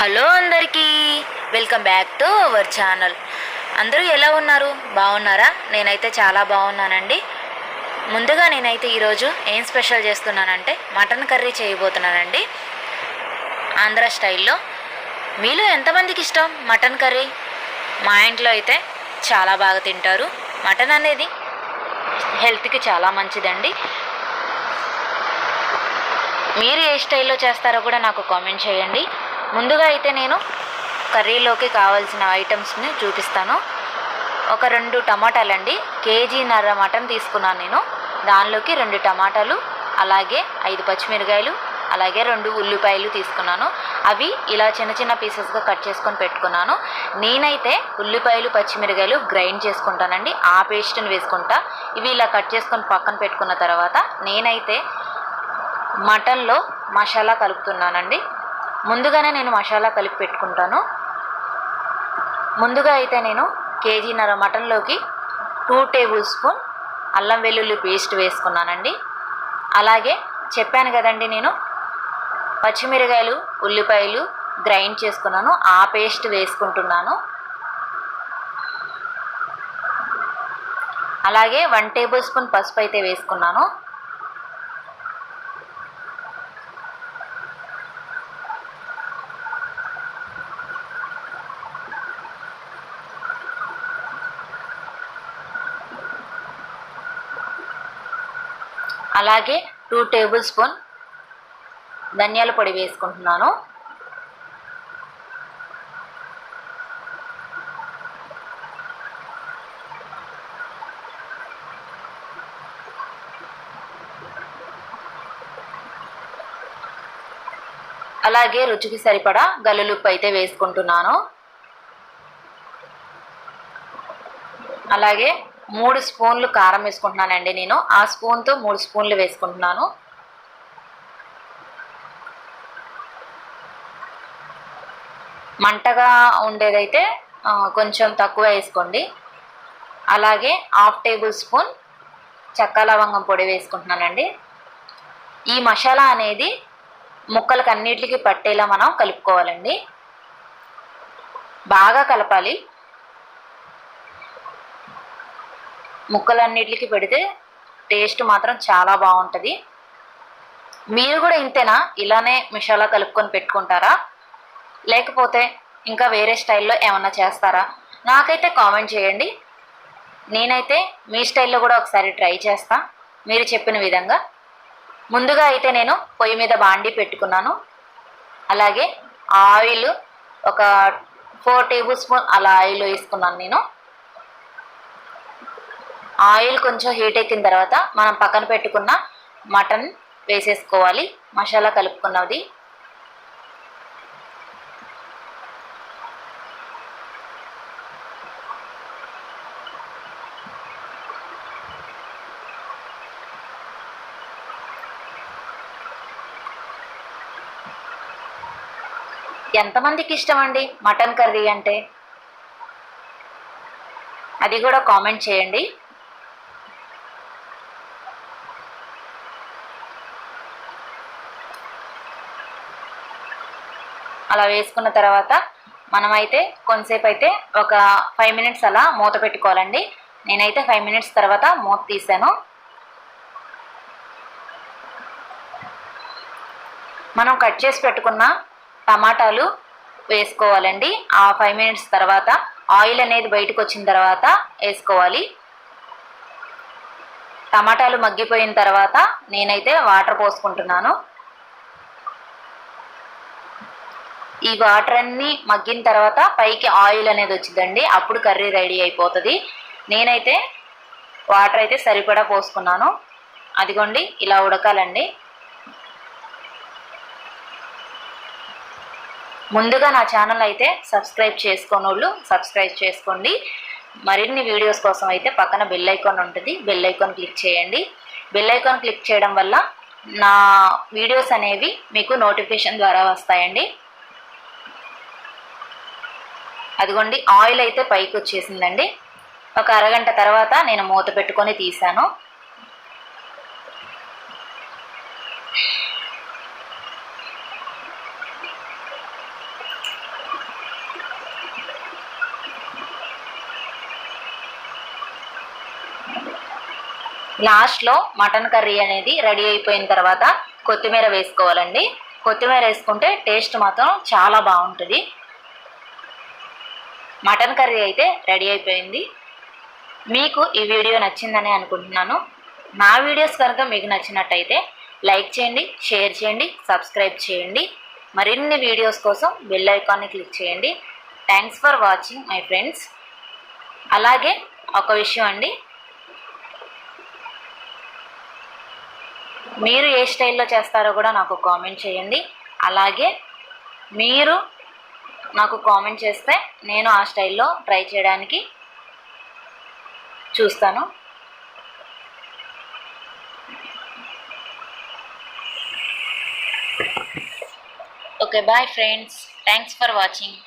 Hello అందరికీ. Welcome back to our channel. అందరూ ఎలా ఉన్నారు? బాగున్నారా? నేనైతే చాలా బాగున్నానండి. ముందుగా నేనైతే ఈరోజు ఏం స్పెషల్ చేస్తున్నానంటే మటన్ కర్రీ చేయబోతున్నానండి. ఆంధ్ర స్టైల్లో. మీలో ఎంతమందికి ఇష్టం మటన్ కర్రీ? మా ఇంట్లో అయితే చాలా బాగా తింటారు. మటన్ అనేది హెల్త్కి చాలా మంచిదండి. మీరు ఏ స్టైల్లో చేస్తారో కూడా నాకు కామెంట్ చేయండి. ముందుగా అయితే నేను కర్రీలోకి కావాల్సిన ఐటమ్స్ని చూపిస్తాను. ఒక రెండు టమాటాలండి. కేజీన్నర మటన్ తీసుకున్నాను నేను. దానిలోకి రెండు టమాటాలు అలాగే ఐదు పచ్చిమిరకాయలు అలాగే రెండు ఉల్లిపాయలు తీసుకున్నాను. అవి ఇలా చిన్న చిన్న పీసెస్గా కట్ చేసుకొని పెట్టుకున్నాను. నేనైతే ఉల్లిపాయలు పచ్చిమిరకాయలు గ్రైండ్ చేసుకుంటానండి. ఆ పేస్ట్ని వేసుకుంటా. ఇవి ఇలా కట్ చేసుకొని పక్కన పెట్టుకున్న తర్వాత నేనైతే మటన్లో మసాలా కలుపుతున్నానండి. ముందుగానే నేను మసాలా కలిపి పెట్టుకుంటాను. ముందుగా అయితే నేను కేజీన్నర మటన్లోకి టూ టేబుల్ స్పూన్ అల్లం వెల్లుల్లి పేస్ట్ వేసుకున్నానండి. అలాగే చెప్పాను కదండి నేను పచ్చిమిరకాయలు ఉల్లిపాయలు గ్రైండ్ చేసుకున్నాను ఆ పేస్ట్ వేసుకుంటున్నాను. అలాగే వన్ టేబుల్ స్పూన్ పసుపు అయితే వేసుకున్నాను. అలాగే టూ టేబుల్ స్పూన్ ధనియాల పొడి వేసుకుంటున్నాను. అలాగే రుచికి సరిపడా గల్లులుప్పు అయితే వేసుకుంటున్నాను. అలాగే మూడు స్పూన్లు కారం వేసుకుంటున్నానండి నేను. ఆ స్పూన్తో మూడు స్పూన్లు వేసుకుంటున్నాను. మంటగా ఉండేదైతే కొంచెం తక్కువ వేసుకోండి. అలాగే హాఫ్ టేబుల్ స్పూన్ చెక్క లవంగం పొడి వేసుకుంటున్నానండి. ఈ మసాలా అనేది ముక్కలకు అన్నిటికీ పట్టేలా మనం కలుపుకోవాలండి. బాగా కలపాలి. ముక్కలన్నిటికి పెడితే టేస్ట్ మాత్రం చాలా బాగుంటుంది. మీరు కూడా ఇంతేనా? ఇలానే మిషాలా కలుపుకొని పెట్టుకుంటారా? లేకపోతే ఇంకా వేరే స్టైల్లో ఏమన్నా చేస్తారా? నాకైతే కామెంట్ చేయండి. నేనైతే మీ స్టైల్లో కూడా ఒకసారి ట్రై చేస్తా. మీరు చెప్పిన విధంగా. ముందుగా అయితే నేను పొయ్యి మీద బాండి పెట్టుకున్నాను. అలాగే ఆయిల్ ఒక ఫోర్ టేబుల్ స్పూన్ అలా ఆయిల్ వేసుకున్నాను నేను. ఆయిల్ కొంచెం హీట్ ఎక్కిన తర్వాత మనం పక్కన పెట్టుకున్న మటన్ వేసేసుకోవాలి. మసాలా కలుపుకున్నది. ఎంతమందికి ఇష్టం అండి మటన్ కర్రీ అంటే? అది కూడా కామెంట్ చేయండి. అలా వేసుకున్న తర్వాత మనమైతే కొంతసేపు అయితే ఒక ఫైవ్ మినిట్స్ అలా మూత పెట్టుకోవాలండి. నేనైతే ఫైవ్ మినిట్స్ తర్వాత మూత తీసాను. మనం కట్ చేసి పెట్టుకున్న టమాటాలు వేసుకోవాలండి. ఆ ఫైవ్ మినిట్స్ తర్వాత ఆయిల్ అనేది బయటకు వచ్చిన తర్వాత వేసుకోవాలి. టమాటాలు మగ్గిపోయిన తర్వాత నేనైతే వాటర్ పోసుకుంటున్నాను. ఈ వాటర్ అన్ని మగ్గిన తర్వాత పైకి ఆయిల్ అనేది వచ్చిందండి. అప్పుడు కర్రీ రెడీ అయిపోతుంది. నేనైతే వాటర్ అయితే సరిపడా పోసుకున్నాను. అదిగోండి ఇలా ఉడకాలండి. ముందుగా నా ఛానల్ అయితే సబ్స్క్రైబ్ చేసుకోనోళ్ళు వాళ్ళు సబ్స్క్రైబ్ చేసుకోండి. మరిన్ని వీడియోస్ కోసం అయితే పక్కన బెల్ ఐకాన్ ఉంటుంది. బెల్ ఐకాన్ క్లిక్ చేయండి. బెల్ ఐకాన్ క్లిక్ చేయడం వల్ల నా వీడియోస్ అనేవి మీకు నోటిఫికేషన్ ద్వారా వస్తాయండి. అదిగోండి ఆయిల్ అయితే పైకి వచ్చేసిందండి. ఒక అరగంట తర్వాత నేను మూత పెట్టుకొని తీసాను. లాస్ట్లో మటన్ కర్రీ అనేది రెడీ అయిపోయిన తర్వాత కొత్తిమీర వేసుకోవాలండి. కొత్తిమీర వేసుకుంటే టేస్ట్ మాత్రం చాలా బాగుంటుంది. మటన్ కర్రీ అయితే రెడీ అయిపోయింది. మీకు ఈ వీడియో నచ్చిందని అనుకుంటున్నాను. నా వీడియోస్ కనుక మీకు నచ్చినట్టయితే లైక్ చేయండి షేర్ చేయండి సబ్స్క్రైబ్ చేయండి. మరిన్ని వీడియోస్ కోసం బెల్ ఐకాన్ని క్లిక్ చేయండి. Thanks for watching my friends అలాగే ఒక విషయం అండి. మీరు ఏ స్టైల్లో చేస్తారో కూడా నాకు కామెంట్ చేయండి. అలాగే మీరు నాకు కామెంట్ చేస్తే నేను ఆ స్టైల్లో ట్రై చేయడానికి చూస్తాను. Okay bye friends. Thanks for watching